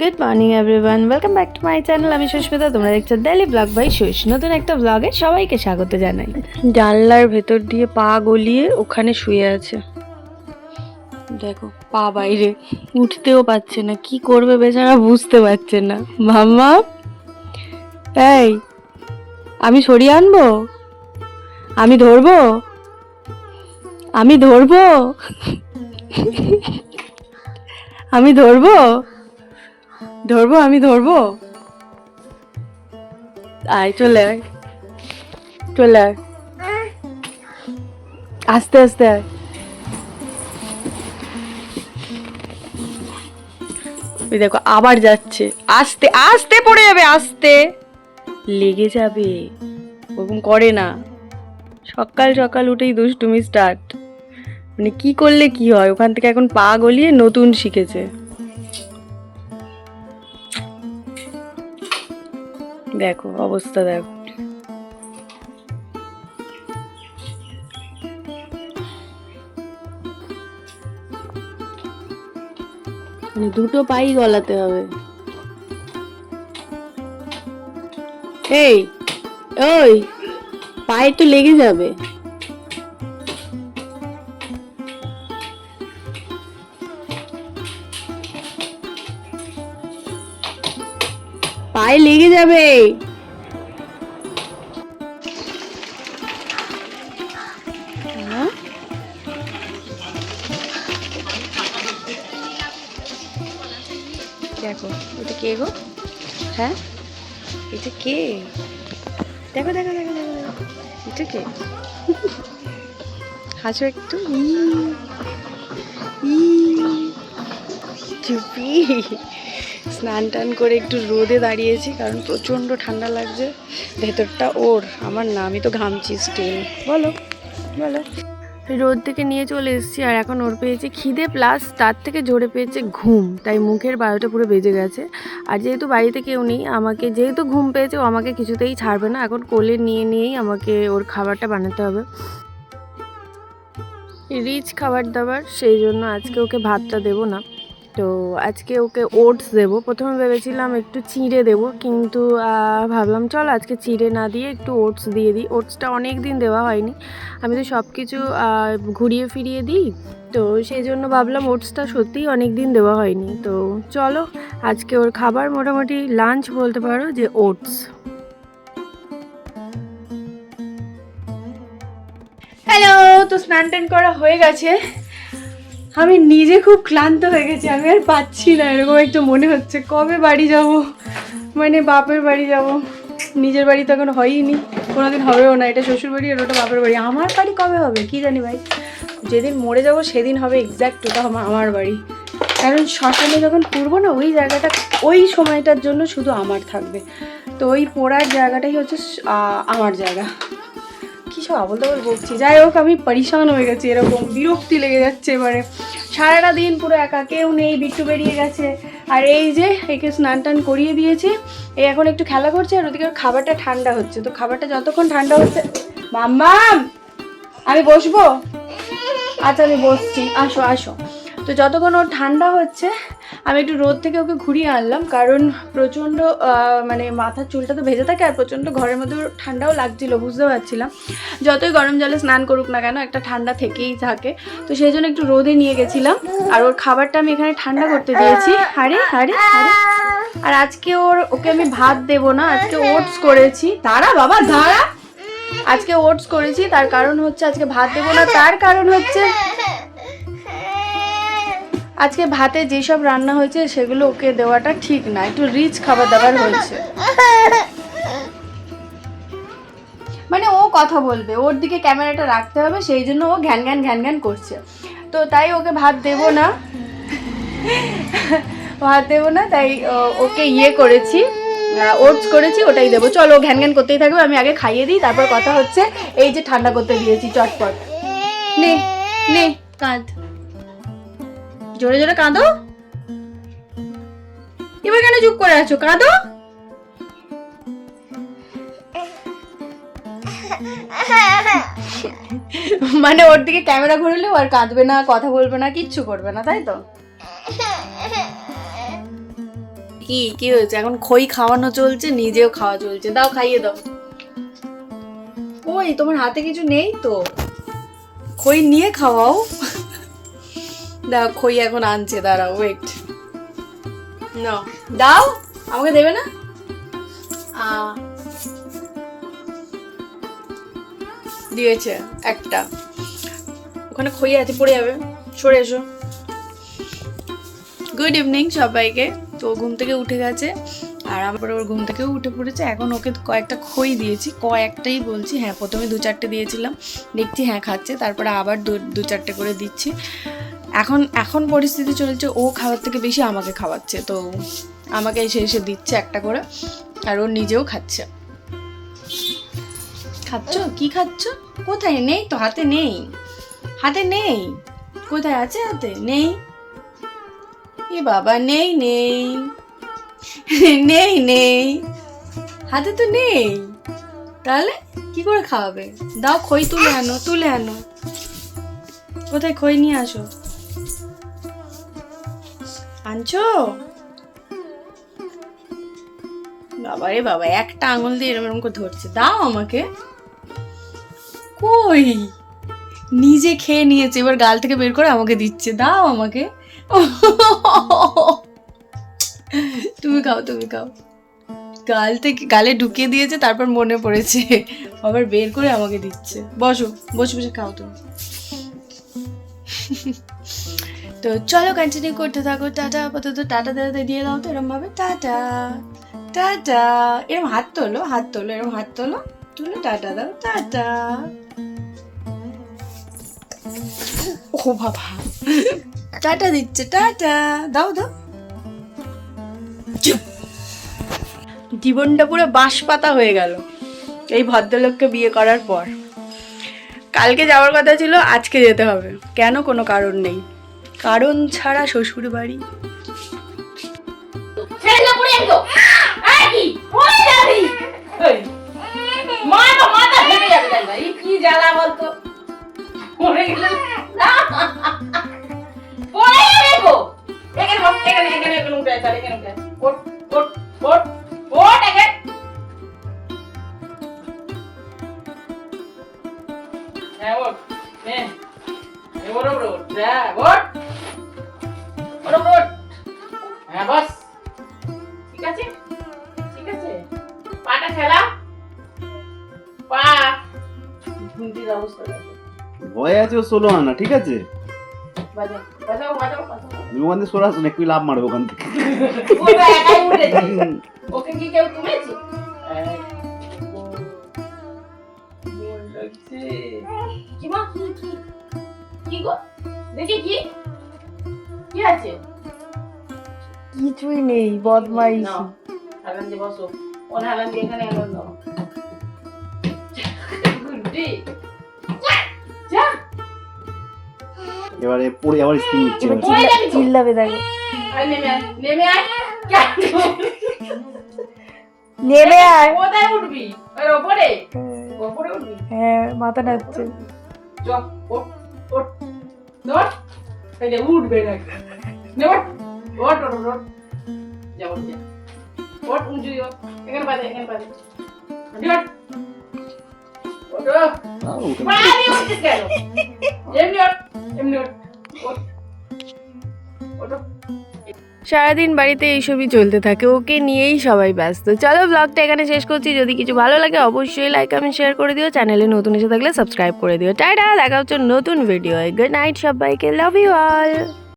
Good morning everyone welcome back to my channel আমি সুস্মিতা, তোমরা দেখছ ডেলি ব্লগ বাই সুস নতুন একটা ব্লগে সবাইকে স্বাগত জানাই। জানলার ভেতর দিয়ে পা গলিয়ে ওখানে শুয়ে আছে। দেখো, পা বাইরে। উঠতেও পারছে না। কি করবে বেচারা বুঝতে পারছে না। মাম্মা? এই, আমি সরিয়ে আনব? আমি ধরবো? আমি ধরবো? আমি ধরবো? ধরবো, আমি ধরবো? আয়, চলে আয়। চলে আয়। আস্তে আস্তে আয়। ওই দেখো, আবার যাচ্ছে। আস্তে আস্তে পড়ে যাবে, আস্তে। লেগে যাবে। ওরকম করে না। সকাল সকাল উঠেই দুষ্টুমি স্টার্ট মানে কি করলে কি হয়? ওখান থেকে এখন পা গলিয়ে নতুন শিখেছে। দেখো অবস্থা দেখো। মানে দুটো পাই গলাতে হবে। এই ওই পায়ে তো লেগে যাবে। পায়ে লেগে যাবে? দেখো, এটা কে গো? হ্যাঁ? এটা কে? দেখো দেখো দেখো দেখো দেখো। এটা কে? হাসো একটু। ই ই, চুপি। স্নান টান করে একটু রোদে দাঁড়িয়েছি, কারণ প্রচণ্ড ঠান্ডা লাগছে। ভেতরটা ওর, আমার না, আমি তো ঘামছি স্টিল বলো বলো। রোদ থেকে নিয়ে চলে এসেছি, আর এখন ওর পেয়েছে খিদে, প্লাস তার থেকে জোরে পেয়েছে ঘুম, তাই মুখের বারোটা পুরো বেজে গেছে। আর যেহেতু বাড়িতে কেউ নেই, আমাকে যেহেতু ঘুম পেয়েছে, ও আমাকে কিছুতেই ছাড়বে না। এখন কোলে নিয়ে নিয়েই আমাকে ওর খাবারটা বানাতে হবে। রিচ খাবার দাবার, সেই জন্য আজকে ওকে ভাতটা দেবো না। তো আজকে ওকে ওটস দেবো। প্রথমে ভেবেছিলাম একটু চিঁড়ে দেবো, কিন্তু ভাবলাম চল আজকে চিঁড়ে না দিয়ে একটু ওটস দিয়ে দিই। ওটসটা অনেক দিন দেওয়া হয়নি। আমি তো সব কিছু ঘুরিয়ে ফিরিয়ে দিই। তো সেই জন্য ভাবলাম ওটসটা সত্যিই অনেক দিন দেওয়া হয়নি। তো চলো, আজকে ওর খাবার মোটামুটি লাঞ্চ বলতে পারো যে ওটস। হ্যালো তো স্নান টান করা হয়ে গেছে। আমি নিজে খুব ক্লান্ত হয়ে গেছি, আমি আর পাচ্ছি না, এরকম একটু মনে হচ্ছে। কবে বাড়ি যাব? মানে বাপের বাড়ি যাব। নিজের বাড়ি তো এখন হয়ইনি, কোনোদিন হবেও না, এটা শ্বশুর বাড়ি আর ওটা বাপের বাড়ি। আমার বাড়ি কবে হবে, কি জানি ভাই? যেদিন মরে যাব সেদিন হবে এক্স্যাক্ট ওটা আমার বাড়ি। কারণ শ্মশানে যখন পুরবো না, ওই জায়গাটা, ওই সময়টার জন্য শুধু আমার থাকবে। তো ওই পোড়ার জায়গাটাই হচ্ছে আমার জায়গা। কী সব আবল তাবল বকছি? যাই হোক, আমি পরিশান হয়ে গেছি, এরকম বিরক্তি লেগে যাচ্ছে এবারে। সারাটা দিন পুরো একা, কেউ নেই, বিট্টু বেরিয়ে গেছে। আর এই যে, একে স্নান টান করিয়ে দিয়েছি। এই এখন একটু খেলা করছে, আর ওদিকে খাবারটা ঠান্ডা হচ্ছে। তো খাবারটা যতক্ষণ ঠান্ডা হচ্ছে মাম্মাম আমি বসবো? আচ্ছা আমি বসছি। আসো আসো। তো যতক্ষণ ওর ঠান্ডা হচ্ছে আমি একটু রোদ থেকে ওকে ঘুরিয়ে আনলাম, কারণ প্রচণ্ড মানে মাথার চুলটা তো ভেজে থাকে আর প্রচণ্ড ঘরের মধ্যে ঠান্ডাও লাগছিল বুঝতে পারছিলাম। যতই গরম জলে স্নান করুক না কেন, একটা ঠান্ডা থেকেই থাকে। তো সেই জন্য একটু রোদে নিয়ে গেছিলাম, আর ওর খাবারটা আমি এখানে ঠান্ডা করতে দিয়েছি। আরে আরে আরে আর আজকে ওর, ওকে আমি ভাত দেবো না, আজকে ওটস করেছি। তারা বাবা, দাঁড়া। আজকে ওটস করেছি, তার কারণ হচ্ছে, আজকে ভাত দেবো না, তার কারণ হচ্ছে আজকে ভাতে যেসব রান্না হয়েছে সেগুলো ওকে দেওয়াটা ঠিক না, একটু রিচ খাবার দাবার হয়েছে। মানে ও কথা বলবে, ওর দিকে ক্যামেরাটা রাখতে হবে, সেই জন্য ও ঘ্যান ঘ্যান ঘ্যান ঘ্যান করছে। তো তাই ওকে ভাত দেবো না। ভাত দেবো না, তাই ওকে ইয়ে করেছি ওটস করেছি, ওটাই দেবো। চলো, ঘ্যান ঘ্যান করতেই থাকবে, আমি আগে খাইয়ে দিই, তারপর কথা হচ্ছে, এই যে ঠান্ডা করতে দিয়েছি, চটপট। নে নে। কাঁদ। জোরে জোরে কাঁদো। এবার কেন চুপ করে আছো? কাঁদো। মানে ওর দিকে ক্যামেরা ঘুরলেও আর কাঁদবে না কথা বলবে না কিচ্ছু করবে না তাই তো? কি কি হয়েছে? এখন খই খাওয়ানো চলছে নিজেও খাওয়া চলছে। দাও খাইয়ে দাও। ওই তোমার হাতে কিছু নেই তো? খই নিয়ে খাওয়াও। দাও খই এখন আনছে দাঁড়াও ওয়েট নাও দাও আমাকে দেবে না? দিয়েছে একটা। ওখানে খই আছে পড়ে যাবে। সরে এসো। গুড ইভিনিং সবাইকে। তো ঘুম থেকে উঠে গেছে আর আমার পরে ওর ঘুম থেকেও উঠে পড়েছে। এখন ওকে কয়েকটা খই দিয়েছি কয়েকটাই বলছি। হ্যাঁ প্রথমে দু চারটে দিয়েছিলাম। দেখছি হ্যাঁ খাচ্ছে তারপরে আবার দু দু চারটে করে দিচ্ছি। এখন এখন পরিস্থিতি চলছে, ও খাওয়ার থেকে বেশি আমাকে খাওয়াচ্ছে, তো আমাকে এসে এসে দিচ্ছে একটা করে, আর ও নিজেও খাচ্ছে। খাচ্ছ? কি খাচ্ছ? কোথায়? নেই তো, হাতে নেই। হাতে নেই। কোথায় আছে হাতে? নেই। এ বাবা, নেই নেই। নেই নেই। হাতে তো নেই। তাহলে কি করে খাওয়াবে? দাও খই তুলে আনো তুলে আনো। কোথায় খই নিয়ে আসো? আনছো বাবা রে বাবা, একটা আঙুল দিয়ে এরকম এরকম করে ধরছে। দাও আমাকে। কই? নিজে খেয়ে নিয়েছে, এবার গাল থেকে বের করে আমাকে দিচ্ছে। দাও আমাকে। তুমি খাও তুমি খাও। গাল থেকে, গালে ঢুকিয়ে দিয়েছে, তারপর মনে পড়েছে। আবার বের করে আমাকে দিচ্ছে। বসো, বসে বসে খাও তুমি। তো চলো কন্টিনিউ করতে থাকো। টাটা, আপাতত টাটা দাদা দিয়ে দাও তো, এরম ভাবে। Tata tata. এরম হাত তোলো হাত তোলো, এরম হাত তোলো। তুলে, টাটা দাও, টাটা। ও বাবা। টাটা দিচ্ছে, টাটা। দাও দাও। জীবনটা পুরো বাঁশ পাতা হয়ে গেল এই ভদ্রলোককে বিয়ে করার পর। কালকে যাওয়ার কথা ছিল, আজকে যেতে হবে। কেন কোনো কারণ নেই। কারণ ছাড়া শ্বশুর বাড়ি মা কি জ্বালা বলতো? ভয় আছে ও ষোলো আনা ঠিক আছে? তুমি ওখান থেকে সরাস না একটু লাভ মারবে ওখান থেকে। ওকে কি কেউ তুলেছে? কিছুই নেই বদমাইশ। বসো। দিয়ে এখানে দাও গুড্ডি। এবারে পড়ে আবার স্কিন নিচ্ছে চিল্লাবে দেখো। নেমে আয় কোথায় উঠবি? ওর ওপরে? ওপরে উঠবি? হ্যাঁ মাথা নাচছে ওঠ ওঠ। উঠবে নাকি নে ওঠ ওঠ ওঠ যা ওঠ উঁচু ওঠ। এখানে পাবে এখানে পাবে ওঠ। ওঠ ওঠ। তাও ওখানে- পা দিয়ে উঠছিস কেন? এমনি ওঠ। সারাদিন বাড়িতে এইসবই চলতে থাকে, ওকে নিয়েই সবাই ব্যস্ত। চলো ব্লগটা এখানে শেষ করছি। যদি কিছু ভালো লাগে অবশ্যই লাইক আমি শেয়ার করে দিও। চ্যানেলে নতুন এসে থাকলে সাবস্ক্রাইব করে দিও। টাটা! দেখা হচ্ছে নতুন ভিডিও গুড নাইট সবাইকে। Love you all